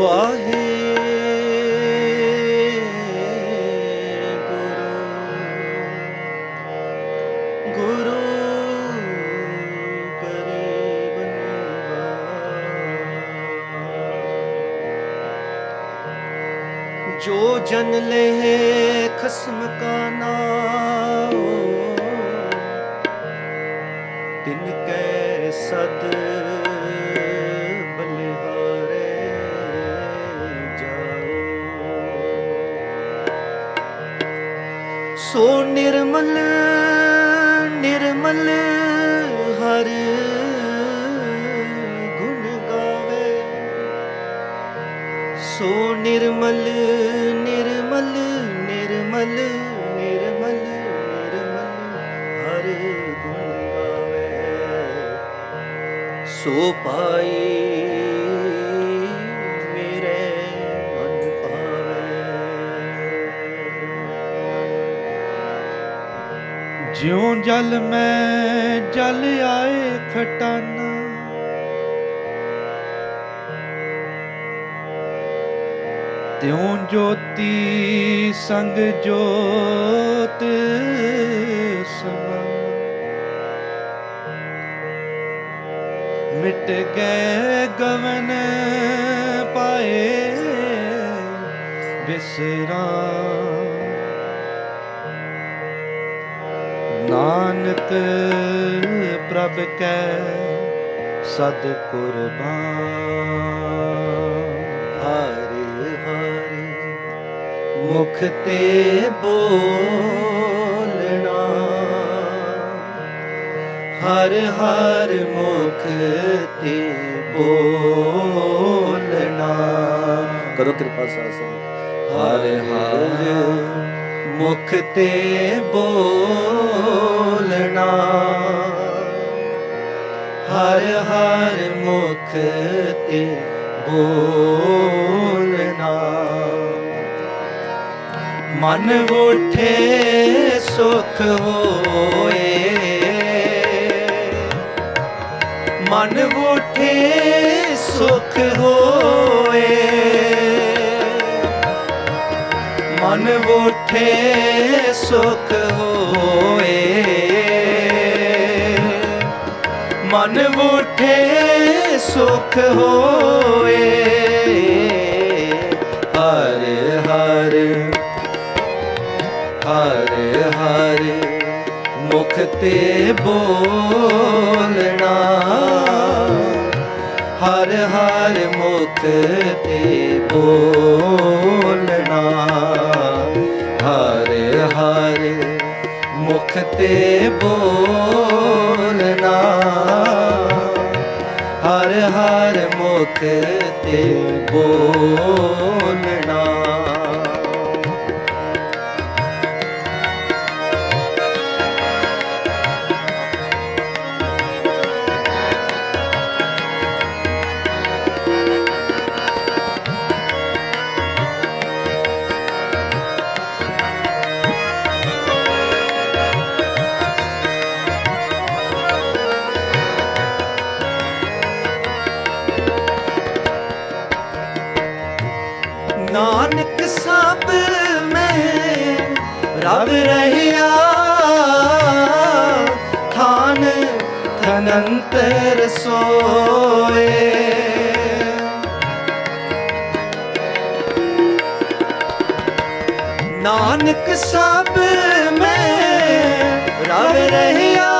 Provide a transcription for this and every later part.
ਵਾਹੇ ਗੁਰੂ ਗਰੀਬ ਨਿਵਾਜ ਜੋ ਜਨ ਲੈ ਖਸਮ ਕਾ ਨਾਮ ਤਿਨ ਕੈ ਸਦ ਸੋ ਨਿਰਮਲ ਨਿਰਮਲ ਹਰ ਗੁਣ ਗਾਵੇ। ਸੋ ਨਿਰਮਲ ਨਿਰਮਲ ਨਿਰਮਲ ਨਿਰਮਲ ਨਿਰਮਲ ਹਰ ਗੁਣ ਗਾਵੇ। ਸੋ ਪਾਈ ਜਿਉਂ ਜਲ ਮੈਂ ਜਲ ਆਏ ਖਟਾਨਾ ਤਿਉ ਜੋਤੀ ਸੰਗ ਜੋਤ ਸਮਾਨਾ। ਮਿਟ ਗਏ ਗਵਨ ਪਾਏ ਬਿਸਰਾਂ ਨਾਨਕ ਪ੍ਰਭ ਕੈ ਸਦ ਕੁਰਬਾਨ। ਹਰੇ ਹਰੇ ਮੁਖ ਤੇ ਬੋਲਣਾ। ਹਰ ਹਰ ਮੁਖ ਤੇ ਬੋਲਣਾ। ਕਰੋ ਕਿਰਪਾ ਸਾਸਾ ਹਰ। ਹਰ। ਮੁਖ ਤੇ ਬੋਲਣਾ। ਹਰ ਹਰ ਮੁਖ ਤੇ ਬੋਲਣਾ। ਮਨ ਉਠੇ ਸੁਖ ਹੋਏ। ਮਨ ਉਠੇ ਸੁਖ ਹੋਏ ਉਠੇ ਸੁਖ ਹੋਏ। ਮਨ ਉਠੇ ਸੁਖ ਹੋਏ। ਹਰ ਹਰ ਹਰ ਹਰ ਮੁਖ ਤੇ ਬੋਲਣਾ। ਹਰ ਹਰ ਮੁਖ ਤੇ ਬੋਲਣਾ। ਹਰ ਹਰ ਮੁਖ ਤੇ ਬੋਲਣਾ ਹਰ ਹਰ ਮੁਖ ਤੇ ਬੋਲਣਾ ਅਨੰਤਰ ਸੋਏ। ਨਾਨਕ ਸਭ ਮੈਂ ਰਬ ਰਹਿਆ,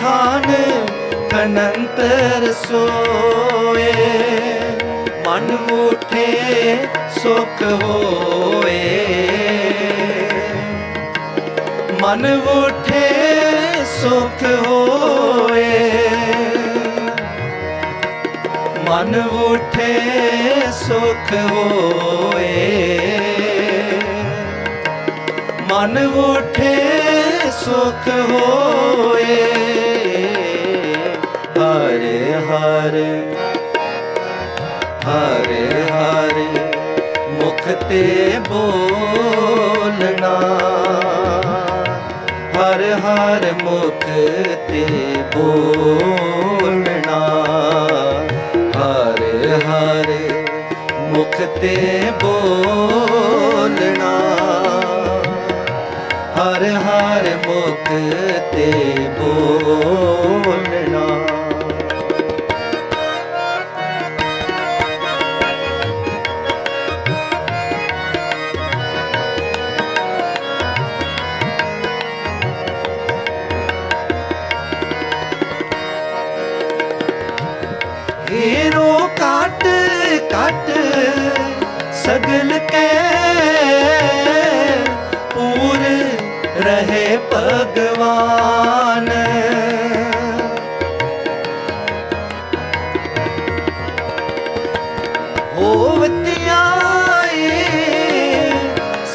ਥਾਨ ਅਨੰਤਰ ਸੋਏ। ਮਨ ਉਠੇ, ਸੁਖ ਹੋਏ। ਮਨ ਉਠੇ ਸੁਖ ਹੋਏ। ਮਨ ਉਠੇ ਸੁਖ ਹੋਏ। ਮਨ ਉਠੇ ਸੁਖ ਹੋਏ। ਹਰੇ ਹਰ ਹਰ ਹਰ ਮੁਖ ਤੇ ਬੋਲਣਾ। ਹਰ ਮੁਖ ਤੇ ਬੋਲਣਾ। ਹਰ ਹਰ ਮੁਖ ਤੇ ਬੋਲਣਾ। ਹਰ ਹਰ ਮੁਖ ਤੇ ਬੋਲਣਾ।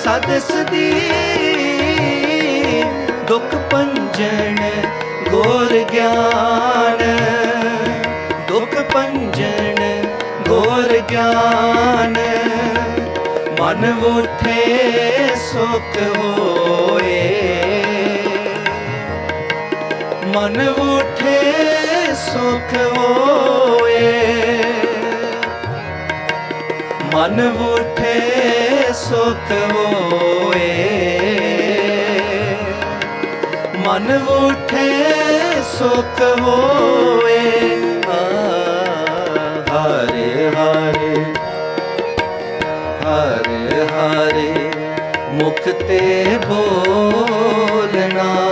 ਸਦ ਸਦੀ ਦੁਖ ਪੰਜਨ ਗੋਰ ਗਿਆਨ। ਦੁਖ ਪੰਜਨ ਗੋਰ ਗਿਆਨ। ਮਨ ਉਠੇ ਸੁਖ ਹੋਏ ਮਨ ਉਠੇ ਸੁਖ ਹੋਏ। ਮਨ ਉਠੇ ਸੁਖ ਹੋਏ। ਮਨ ਉਠੇ ਸੁਖ ਹੋਏ। ਆ, ਹਰੇ ਹਰੇ। ਹਰੇ ਹਰੇ। ਮੁਖ ਤੇ ਬੋਲਣਾ।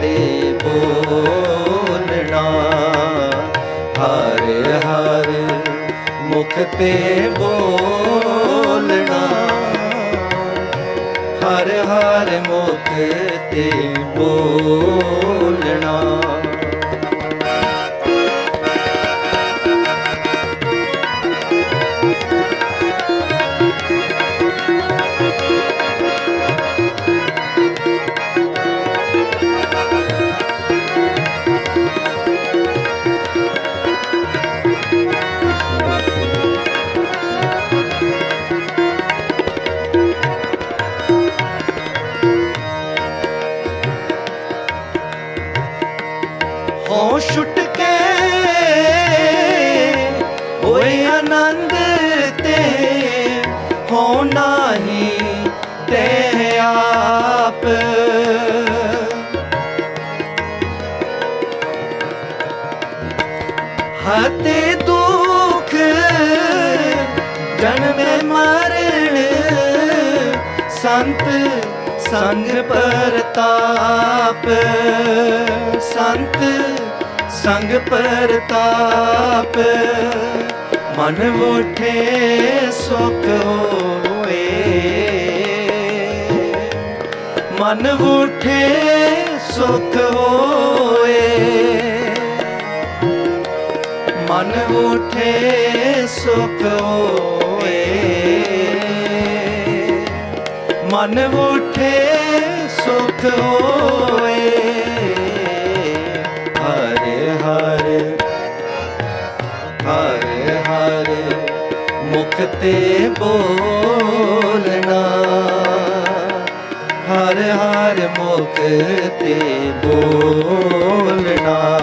ਤੇ ਬੋਲਣਾ। ਹਰ ਹਰ ਮੁਖ ਤੇ ਬੋਲਣਾ। ਹਰ ਹਰ ਮੁਖ ਤੇ ਬੋਲਣਾ। ਹਤੇ ਦੁਖ ਜਨਮੇ ਮਰਨ ਸੰਤ ਸੰਗ ਪਰਤਾਪ, ਸੰਤ ਸੰਗ ਪਰਤਾਪ, ਮਨ ਉਠੇ ਸੁਖ ਹੋਏ ਮਨ ਉਠੇ ਸੁਖ ਹੋਏ ਮਨ ਉਠੇ ਸੁਖ ਹੋਏ। ਮਨ ਉਠੇ ਸੁਖ ਹੋਏ। ਹਰੇ ਹਰੇ ਹਰੇ ਹਰੇ ਮੁਖ ਤੇ ਬੋਲਣਾ। ਹਰ ਹਰ ਮੁਖ ਤੇ ਬੋਲਣਾ।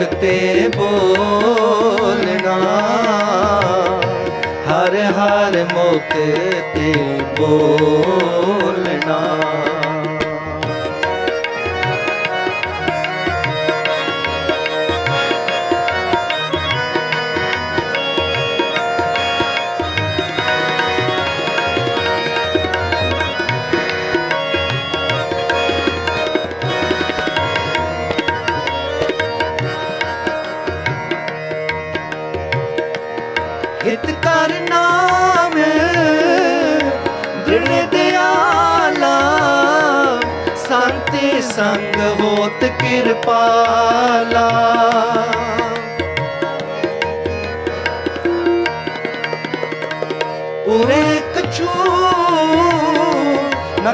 ਮੁਖ ਤੇ ਬੋਲਣਾ ਹਰ ਹਰ ਮੁਖ ਤੇ ਬੋਲਣਾ ਉਰੇ ਕਛੂ ਨ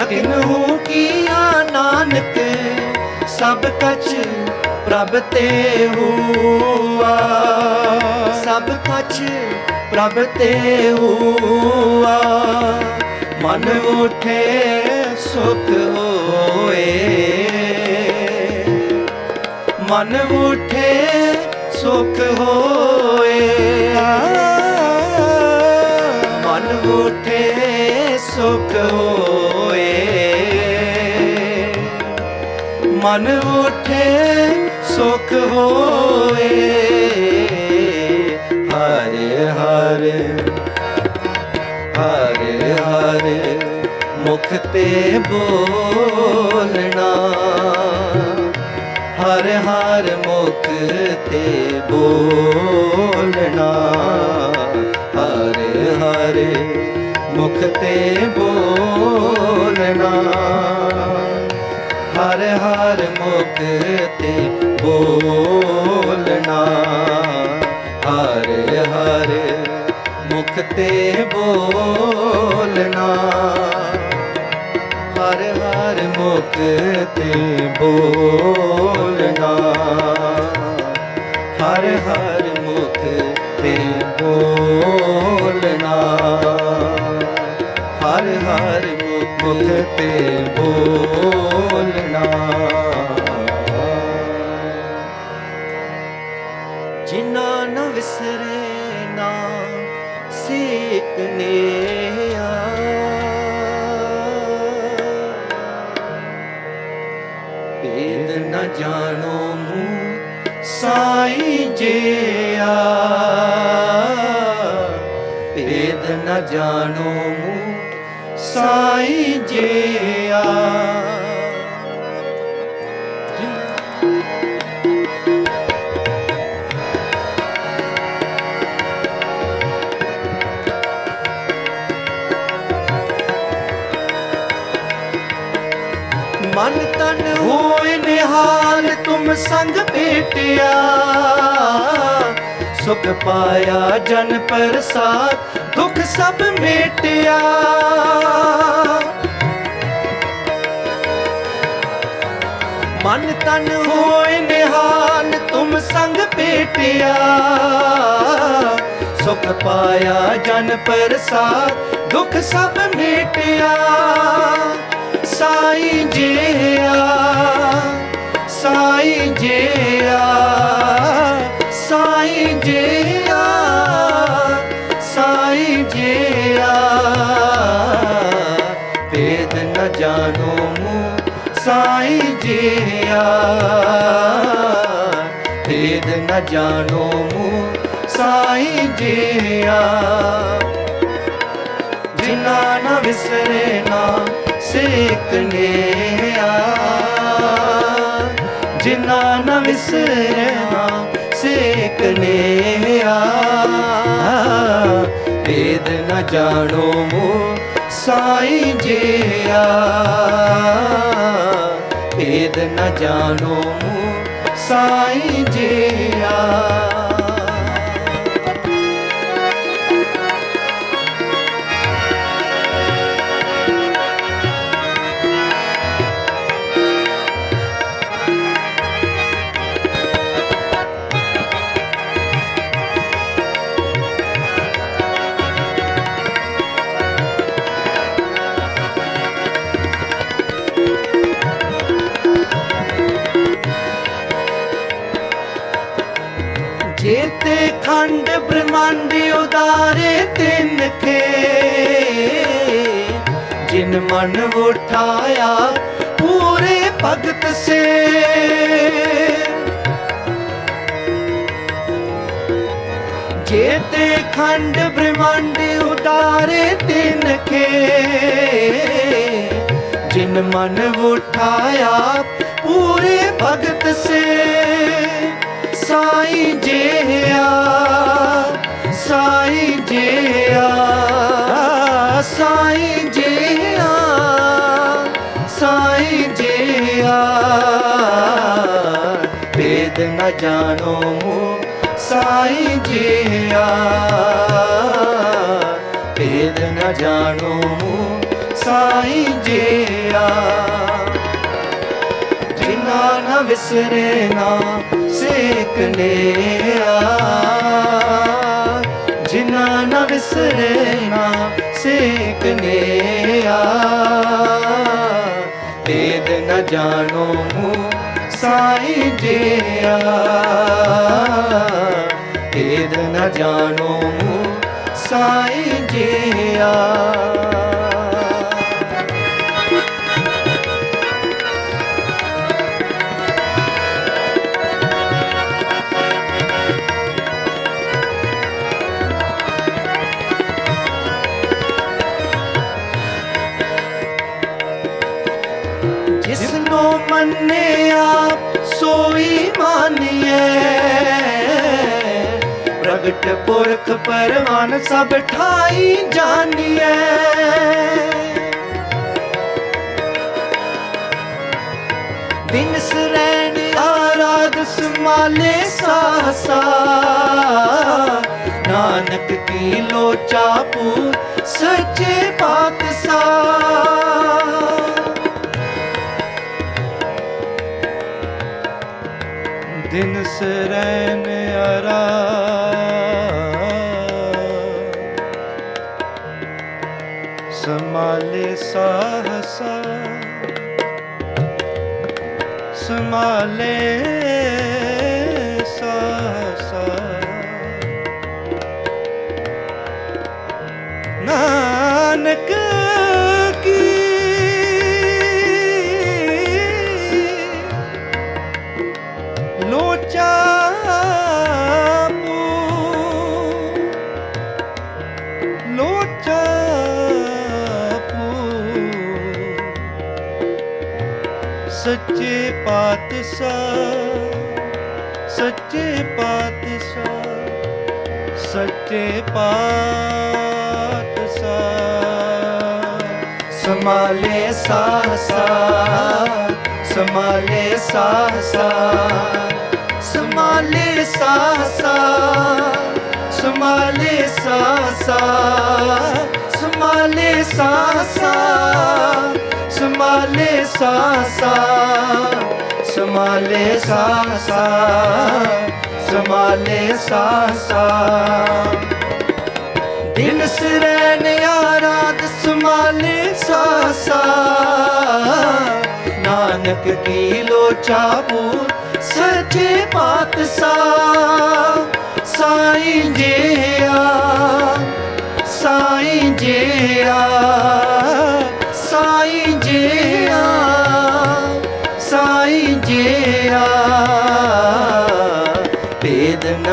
ਕੀਆ ਨਾਨਕ, ਸਭ ਕਛ ਪ੍ਰਭ ਤੇ ਹੁਆ। ਸਭ ਕਛ ਪ੍ਰਭ ਤੇ ਹੁਆ। ਮਨ ਉਠੇ ਸੁਖ ਹੋਏ। ਮਨ ਉਠੇ ਸੁਖ ਹੋਏ। ਮਨ ਉਠੇ ਸੁਖ ਹੋਏ। ਮਨ ਉਠੇ ਸੁਖ ਹੋਏ। ਹਰੇ ਹਰ ਹਰ ਹਰ ਮੁਖ ਤੇ ਬੋਲਣਾ। ਹਰ ਹਰ ਮੁਖ ਤੇ ਬੋਲਣਾ। ਹਰੇ ਹਰੇ ਮੁਖ ਤੇ ਬੋਲਣਾ। ਹਰ ਹਰ ਮੁਖ ਤੇ ਬੋਲਣਾ। ਹਰੇ ਹਰ ਮੁਖ ਤੇ ਬੋਲਣਾ। ਹਰ ਹਰ ਮੁਖ ਤੇ ਬੋਲਣਾ। ਹਰ ਹਰ ਬੋਲਣਾ ਹਰ ਹਰ ਮੁਖ ਤੇ ਬੋਲਣਾ ਜਿਨ੍ਹਾਂ ਨ ਵਿਸਰੇ ਨਾ ਸੇਕਨੇ ਆ। ਭੇਦ ਨ ਜਾਣੋ ਮੂੰਹ, ਸਾਈ ਜਿਆ ਜਾਣੋ ਮੂੰ ਸਾਈ ਜਿਆ ਮਨ ਤਨ ਹੋਏ ਨਿਹਾਲ, ਤੁਮ ਸੰਗ ਭੇਟਿਆ। ਸੁਖ ਪਾਇਆ ਜਨ ਪ੍ਰਸਾਦ ਦੁੱਖ ਸਭ ਮੇਟਿਆ। ਮਨ ਤਨ ਹੋਏ ਨਿਹਾਲ, ਤੁਮ ਸੰਗ ਭੇਟਿਆ। ਸੁਖ ਪਾਇਆ ਜਨ ਪ੍ਰਸਾਦ, ਦੁਖ ਸਭ ਮੇਟਿਆ। ਸਾਈ ਜਿਆ ਸਾਈ ਜਿਆ ਸਾਈ ਜਿਆ। ਭੇਦ ਨ ਜਾਣੋ ਮੂੰ ਸਾਈ ਜਿਆ। ਜਿਨਾ ਨ ਵਿਸਰੇ ਨਾ ਸੇਕਨੇ ਆ ਜਿਨਾ ਨ ਵਿਸਰੇ ਨਾ ਸੇਕਨੇ ਆ ਭੇਦ ਨ ਜਾਣੋ ਮੋ ਸਾਈ ਜਿਆ। ਭੇਦ ਨ ਜਾਣੋ ਮੋ ਸਾਈ ਜਿਆ ਜੇਤੇ ਖੰਡ ਬ੍ਰਹਮੰਡ ਉਦਾਰੇ ਤਿੰਨ ਖੇ ਜਿਨ ਮਨ ਉਠਾਇਆ ਪੂਰੇ ਭਗਤ ਸੇ। ਜੇਤੇ ਖੰਡ ਬ੍ਰਹਮੰਡ ਉਦਾਰੇ ਤਿੰਨ ਖੇ ਜਿਨ ਮਨ ਉਠਾਇਆ ਪੂਰੇ ਭਗਤ ਸੇ। ਸਾਈਂ ਜਿਆ ਸਾਈਂ ਜਿਆ ਸਾਈਂ ਜਿਆ ਸਾਈਂ ਜਿਆ ਵੇਦ ਨ ਜਾਣੋ ਮੂੰ ਸਾਈ ਜਿਆ ਵੇਦ ਨ ਜਾਣੋ ਮੂੰ ਸਾਈ ਜਿਆ ਜਿਨਾ ਨ ਵਿਸਰੇ ਨਾ ਸੇਕ ਨੇ ਆ। ਜਿਨਾ ਨਾ ਵਿਸਰੇ ਨਾ ਸੇਕ ਨੇ ਆ। ਤੇਦ ਨ ਜਾਣੋ ਸਾਈ ਜੇ ਆ। ਤੇਦ ਨ ਜਾਣੋ ਸਾਈ ਜੇ ਆ। ਮੰਨਿਆ ਸੋਈ ਮਾਨੀਏ। ਪ੍ਰਗਟ ਪੁਰਖ ਪਰਵਾਨ ਸਭ ਠਾਈ ਜਾਣੀਏ ਦਿਨ ਸਰੈਣ ਆਰਾਧ ਸਮਾਲੇ ਸਾਸਾ ਨਾਨਕ ਕੀ ਲੋਚਾ ਪੂ ਸੱਚੇ ਪਾਤਸ਼ਾਹ। ਦਿਨ ਸਰੈਨ ਅਰਾ ਸਮਾਲੇ ਸਾਹਸਾ ਸਮਾਲੇ ਨਾਨਕ ਸੱਚੇ ਪਾਤਸ਼ਾਹ ਸੱਚੇ ਪਾਤਸ਼ਾਹ ਸੱਚੇ ਪਾਤਸ਼ਾਹ। ਸਮਾਲੇ ਸਾਸਾ ਸਮਾਲੇ ਸਾਸਾ ਸਮਾਲੇ ਸਾਸਾ ਸਮਾਲੇ ਸਾਸਾ ਸਮਾਲੇ ਸਾਸਾ ਸਮਾਲੇ ਸਾਸਾ ਸਮਾਲੇ ਸਾਸਾ ਸਮਾਲੇ ਸਾਸਾ। ਦਿਨ ਸਰੈਨ ਆਰਾਧ ਸਮਾਲੇ ਸਾਸਾ। ਨਾਨਕ ਕੀ ਲੋਚਾ ਪੂਰ ਸੱਚੇ ਪਾਤਸ਼ਾਹ? ਸਾਈਂ ਜੀਆ ਸਾਈਂ ਜੀਆ ਸਾਈਂ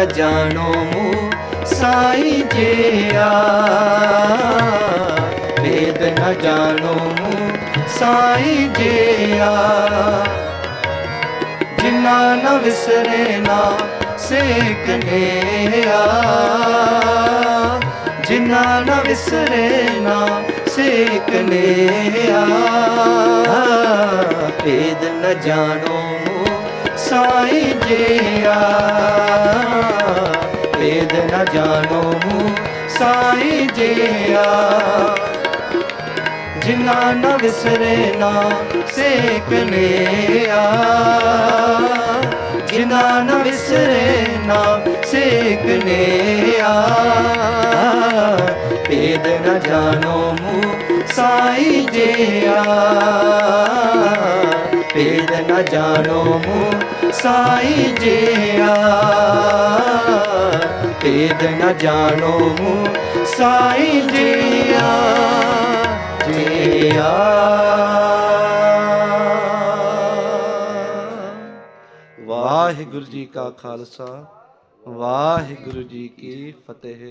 ਜਾਣੋ ਮੂੰ ਸਾਈਂ ਜੀਆ ਵੇਦ ਨ ਜਾਣੋ ਮੂੰ ਸਾਈਂ ਜੀਆ ਜਿਨਾ ਨ ਵਿਸਰੇ ਨਾ, ਸੇਕ ਸੇਕਨਿਆ ਜਿਨਾ ਨ ਵਿਸਰੇ ਨਾ, ਸੇਕ ਸੇਕਨਿਆ ਵੇਦ ਨ ਜਾਣੋ ਸਾਈਂ ਜੀਆ ਵੇਦ ਨ ਜਾਣੋ ਮੂੰ ਸਾਈਂ ਜੀਆ ਜਿਨਾ ਨ ਵਿਸਰੇ ਨਾ ਸੇਕ ਲਿਆ। ਜਿਨਾ ਨ ਵਿਸਰੇ ਨਾ ਸੇਕ ਲਿਆ। ਭੇਦ ਨ ਜਾਣੋ ਮੂ ਸਾਈ ਜਿਆ ਭੇਦ ਨ ਜਾਣੋ ਮੂ ਸਾਈ ਜੀਆ ਭੇਦ ਨ ਜਾਣੋ ਮੂ ਸਾਈ ਜੀਆ ਜੀਆ ਵਾਹਿਗੁਰੂ ਜੀ ਕਾ ਖਾਲਸਾ, ਵਾਹਿਗੁਰੂ ਜੀ ਕੀ ਫਤਿਹ।